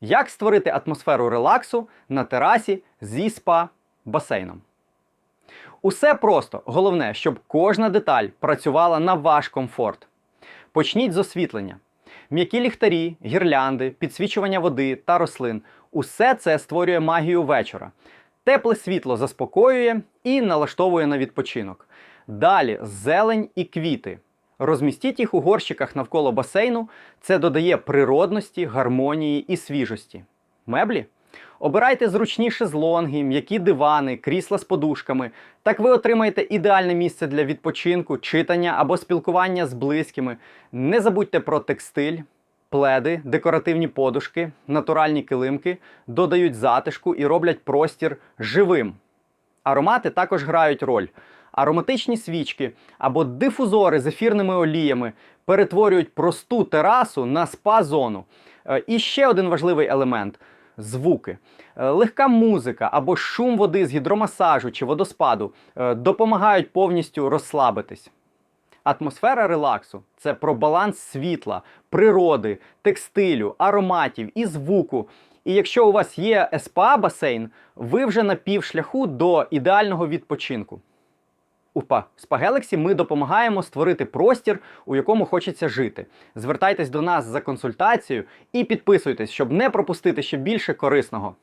Як створити атмосферу релаксу на терасі зі спа басейном? Усе просто. Головне, щоб кожна деталь працювала на ваш комфорт. Почніть з освітлення. М'які ліхтарі, гірлянди, підсвічування води та рослин усе це створює магію вечора. Тепле світло заспокоює і налаштовує на відпочинок. Далі зелень і квіти. Розмістіть їх у горщиках навколо басейну. Це додає природності, гармонії і свіжості. Меблі? Обирайте зручні шезлонги, м'які дивани, крісла з подушками. Так ви отримаєте ідеальне місце для відпочинку, читання або спілкування з близькими. Не забудьте про текстиль, пледи, декоративні подушки, натуральні килимки, додають затишку і роблять простір живим. Аромати також грають роль. Ароматичні свічки або дифузори з ефірними оліями перетворюють просту терасу на спа-зону. Е, І ще один важливий елемент звуки. Е, Легка музика або шум води з гідромасажу чи водоспаду е, допомагають повністю розслабитись. Атмосфера релаксу це про баланс світла, природи, текстилю, ароматів і звуку. І якщо у вас є СПА басейн, ви вже на півшляху до ідеального відпочинку. У па- Spa ми допомагаємо створити простір, у якому хочеться жити. Звертайтесь до нас за консультацією і підписуйтесь, щоб не пропустити ще більше корисного.